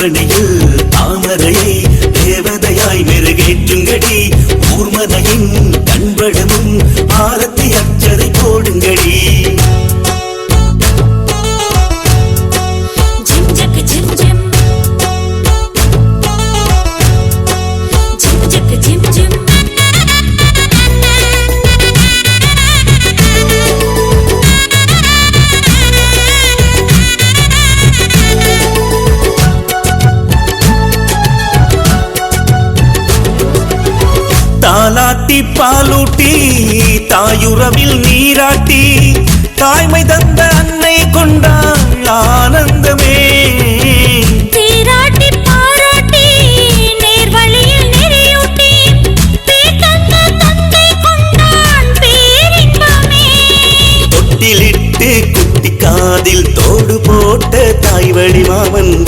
ஆவணியில் நீராட்டி தாய்மை தந்த அன்னை கொண்டாள் ஆனந்தமே. சீராட்டி பாராட்டி நேர்வழியில் நெறியூட்டி தந்த தந்தை கொண்டான் பேரின்பமே. தொட்டிலிட்டு குட்டி காதில்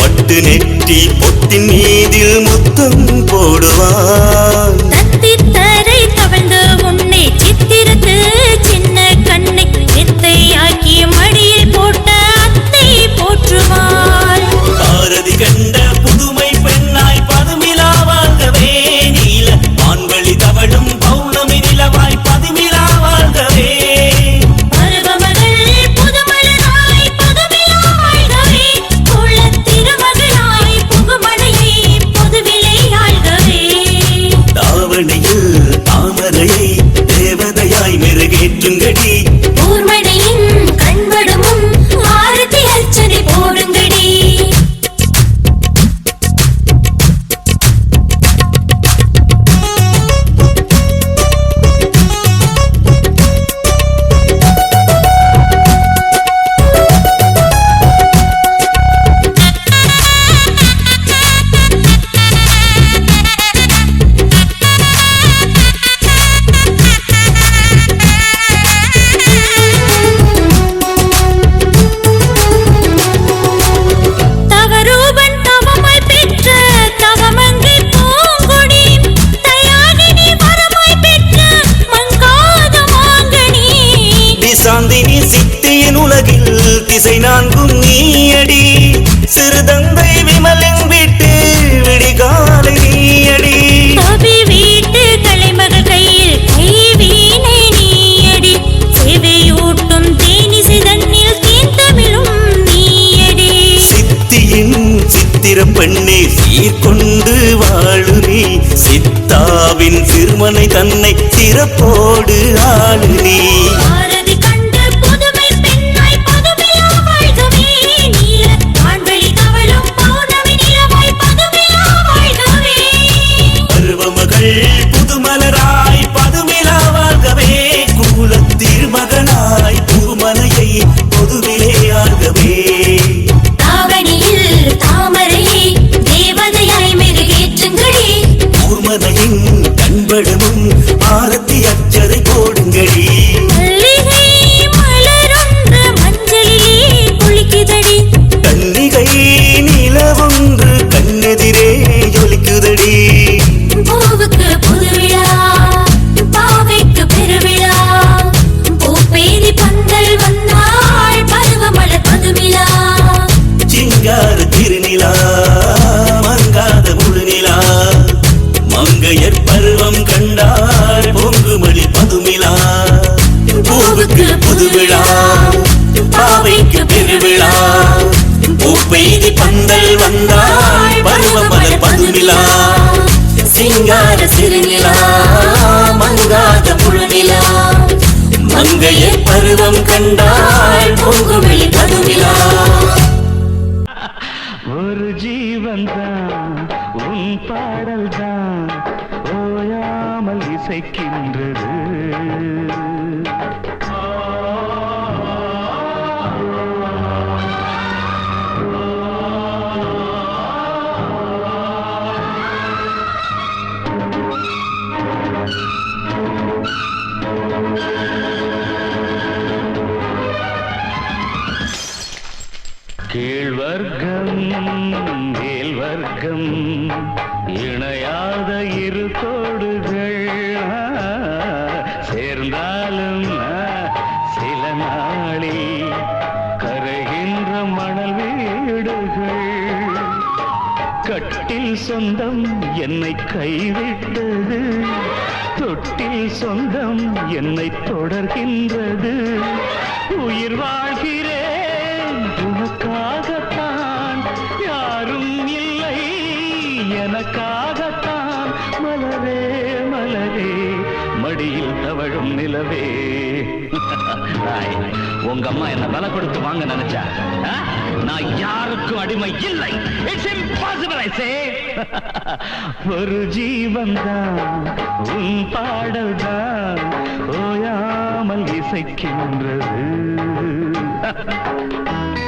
பட்டு நெற்றி பொத்தின் மீதில் முத்தம் போடுவான் சித்தியின் உலகில் திசை நான்கும் நீயடி. சிறுதந்தை விமலின் வீட்டு விடிகாலை நீயடி. வீட்டு தலைமகள் கையில் கை வீணை நீயடி. சேவையூட்டும் தேனி சிதன்னில் தீர்த்தமிழும் நீயடி. சித்தியின் சித்திர பெண்ணை சீர்கொண்டு வாழு சித்தாவின் சிறுமனை தன்னை சிறப்போடு ஆளு கண்படமும் ஆரத்தி அச்சதை போடுங்கடி. பந்தல் வந்தாய் பருவமலை பதுநிலா சிங்கார சிறுநிலா மங்காத முழுநிலா மங்கையே பருவம் கண்டாய் பூங்குமிழி பதுநிலா ஒரு ஜீவன் தான் உன் பாடல் தான் ஓயாமல் இசைக்கின்றது. மேல் வர்க்கம் இணையாத இரு தோடுகள். சேர்ந்தாலும் சில நாளில் கரைகின்ற மணல் வீடுகள். கட்டில் சொந்தம் என்னை கைவிட்டது. தொட்டில் சொந்தம் என்னை தொடர்கின்றது. உயிர் வாழ்கிறேன் தவழும் உங்க அம்மா என்ன பல கொடுத்து வாங்க நினைச்சா? நான் யாருக்கும் அடிமை இல்லை. இட்ஸ் இம்பாசிபிள் ஐ சே ஒரு ஜீவன் தான் உன் பாடல் தான் ஓயாமல் இசைக்கின்றது.